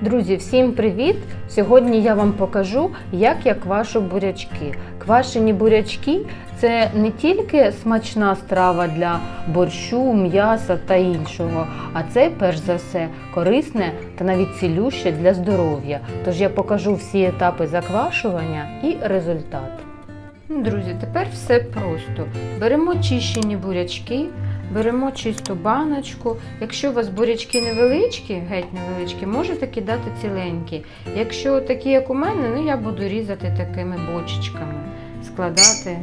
Друзі, всім привіт! Сьогодні я вам покажу, як я квашу бурячки. Квашені бурячки це не тільки смачна страва для борщу, м'яса та іншого, а це перш за все корисне та навіть цілюще для здоров'я. Тож я покажу всі етапи заквашування і результат. Ну, Друзі, тепер все просто. Беремо чищені бурячки, беремо чисту баночку. Якщо у вас бурячки невеличкі, геть невеличкі, можете кидати ціленькі. Якщо такі, як у мене, ну я буду різати такими бочечками, складати.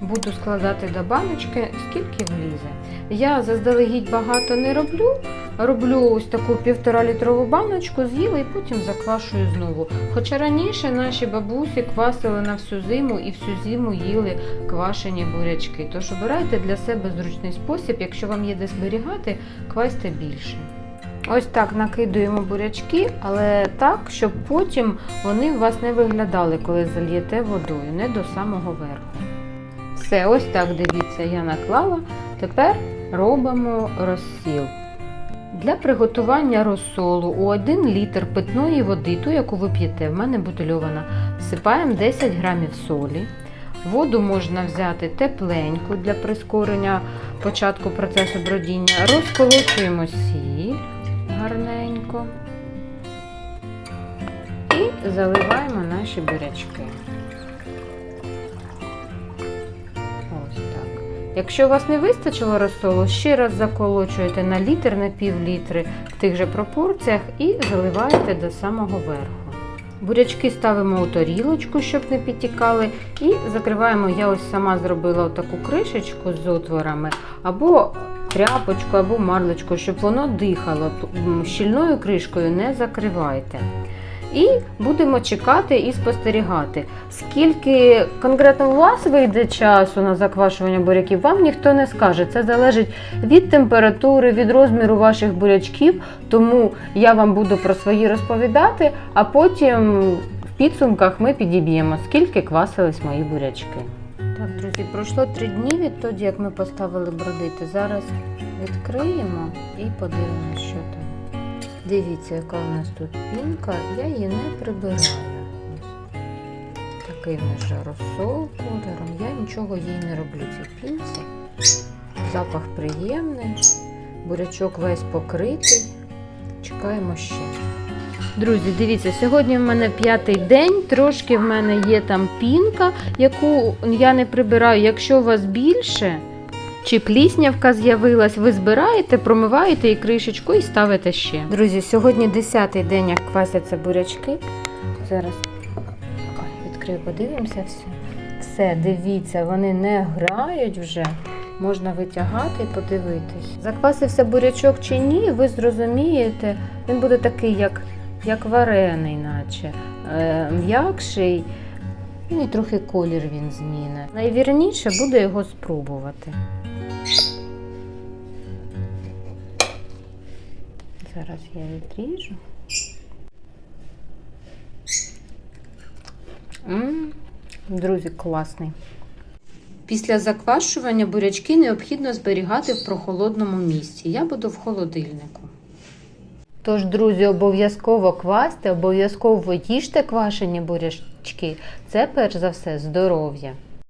Буду складати до баночки, скільки влізе. Я заздалегідь багато не роблю. Роблю ось таку півтора літрову баночку, з'їла і потім заквашую знову. Хоча раніше наші бабусі квасили на всю зиму і всю зиму їли квашені бурячки. Тож обирайте для себе зручний спосіб, якщо вам є де зберігати, квасьте більше. Ось так накидуємо бурячки, але так, щоб потім вони у вас не виглядали, коли зальєте водою, не до самого верху. Все, ось так дивіться, я наклала. Тепер робимо розсіл. Для приготування розсолу у 1 літр питної води, ту, яку ви п'єте, в мене бутильована, всипаємо 10 грамів солі. Воду можна взяти тепленьку для прискорення початку процесу бродіння. Розколочуємо сіль гарненько і заливаємо наші бурячки. Якщо у вас не вистачило розсолу, ще раз заколочуєте на літр, на пів літри в тих же пропорціях і заливаєте до самого верху. Бурячки ставимо у тарілочку, щоб не підтікали, і закриваємо. Я ось сама зробила таку кришечку з отворами, або тряпочку, або марлечку, щоб воно дихало. Щільною кришкою не закривайте. І будемо чекати і спостерігати. Скільки конкретно у вас вийде часу на заквашування буряків, вам ніхто не скаже. Це залежить від температури, від розміру ваших бурячків. Тому я вам буду про свої розповідати, а потім в підсумках ми підіб'ємо, скільки квасились мої бурячки. Так, друзі, пройшло три дні відтоді, як ми поставили бродити. Зараз відкриємо і подивимося, що там. Дивіться, яка у нас тут пінка, я її не прибираю. Такий в вже розсол кольором. Я нічого їй не роблю цій пінці. Запах приємний, бурячок весь покритий. Чекаємо ще. Друзі, дивіться, сьогодні в мене п'ятий день, трошки в мене є там пінка, яку я не прибираю. Якщо у вас більше, чи пліснявка з'явилась, ви збираєте, промиваєте і кришечку і ставите ще. Друзі, сьогодні 10-й день, як квасяться бурячки. Зараз відкрию, подивимося все. Все, дивіться, вони не грають вже. Можна витягати і подивитись. Заквасився бурячок чи ні, ви зрозумієте, він буде такий, як, як варений, наче е, м'якший. Ну і трохи колір він зміни. Найвірніше буде його спробувати. Зараз я відріжу. Друзі, класний. Після заквашування бурячки необхідно зберігати в прохолодному місці. Я буду в холодильнику. Тож, друзі, обов'язково квасьте, обов'язково їжте квашені бурячки. Це перш за все здоров'я.